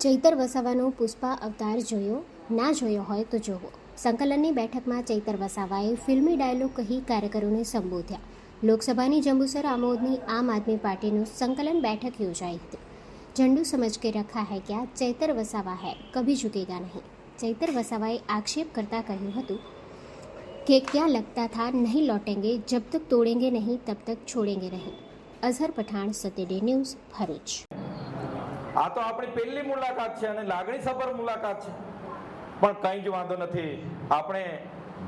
ચૈતર વસાવાનો પુષ્પા અવતાર જોયો, ના જોયો હોય તો જોવો. સંકલનની બેઠકમાં ચૈતર વસાવાએ ફિલ્મી ડાયલોગ કહી કાર્યકરોને સંબોધ્યા. લોકસભાની જંબુસર આમોદની આમ આદમી પાર્ટીનું સંકલન બેઠક યોજાઈ હતી. ઝંડુ સમજ કે રખા હૈ ક્યા? ચૈતર વસાવા હૈ, કભી ઝુકેગા નહીં. ચૈતર વસાવાએ આક્ષેપ કરતા કહ્યું હતું કે ક્યાં લગતા થા, નહીં લોટેંગે, જબ તક તોડેંગે નહીં, તબ તક છોડેંગે નહીં. અઝહર પઠાણ સત્યડે ન્યૂઝ ભરૂચ. આ તો આપણી પહેલી મુલાકાત છે અને લાગણીસભર મુલાકાત છે. પણ કંઈ જ વાંધો નથી. આપણે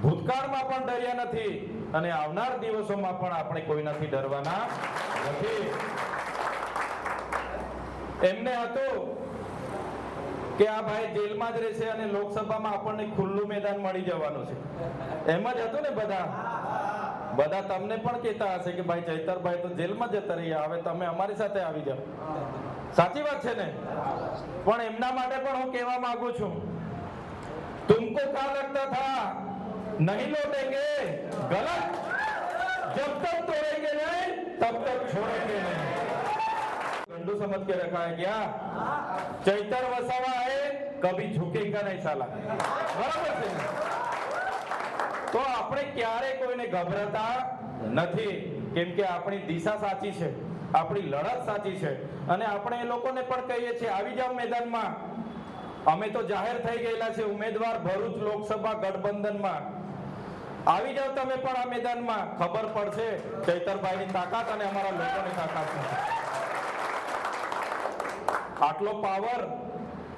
ભૂતકાળમાં પણ ડર્યા નથી અને આવનાર દિવસોમાં પણ આપણે કોઈનાથી ડરવાના નથી. એમને હતું કે આ ભાઈ જેલમાં જ રહેશે અને લોકસભામાં આપણને ખુલ્લું મેદાન મળી જવાનું છે. એમ જ હતું ને બધા? બધા તમને પણ કહેતા હશે કે ભાઈ ચૈતરભાઈ તો જેલમાં જતા રહ્યા. હવે તમે અમારી સાથે આવી જાઓ. સાચી વાત છે ને પણ એમના માટે પણ હું કહેવા માંગુ છું तुमको क्या लगता था नहीं लौटेंगे गलत जब तक तोड़ेंगे नहीं तब तक छोड़ेंगे नहीं गंडू समझ के रखा है क्या चैतर वसावा है कभी झुकेगा नहीं साला બરાબર છે ને? તો આપણે ક્યારે કોઈને ગભરાતા નથી કેમ કે આપણી દિશા સાચી છે આપણી લડત સાચી છે. અને આપણે એ લોકોને પણ કહીએ છીએ, આવી જાઓ મેદાનમાં. અમે તો જાહેર થઈ ગયેલા છે ઉમેદવાર ભરૂચ લોકસભા ગઠબંધનમાં. આવી જાઓ તમે પણ આ મેદાનમાં. ખબર પડશે ચૈતરભાઈની તાકાત અને અમારા લોકોની તાકાત આટલો પાવર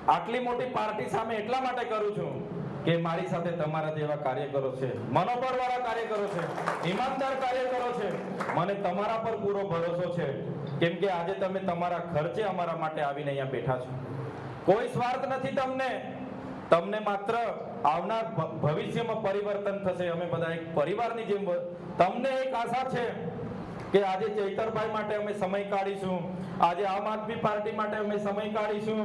આટલી મોટી પાર્ટી સામે એટલા માટે કરું છું. કે મારી સાથે તમારા જેવા કાર્યકરો છે. મનોબળ વાળા કાર્યકરો છે. ઈમાનદાર કાર્યકરો છે. મને તમારા પર પૂરો ભરોસો છે. કેમ કે આજે તમે તમારા ખર્ચે અમારા માટે આવીને અહીંયા બેઠા છો. કોઈ સ્વાર્થ નથી તમને. તમને માત્ર આવનાર ભવિષ્યમાં પરિવર્તન થશે. અમે બધા એક પરિવારની જેમ તમને એક આશા છે. કે આજે ચૈતરભાઈ માટે અમે સમય કાઢીશું આજે આમ આદમી પાર્ટી માટે અમે સમય કાઢીશું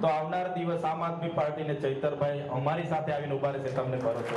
તો આવનાર દિવસ આમ આદમી પાર્ટીને ચૈતરભાઈ અમારી સાથે આવીને ઊભા રહેશે, તમને ભરોસો.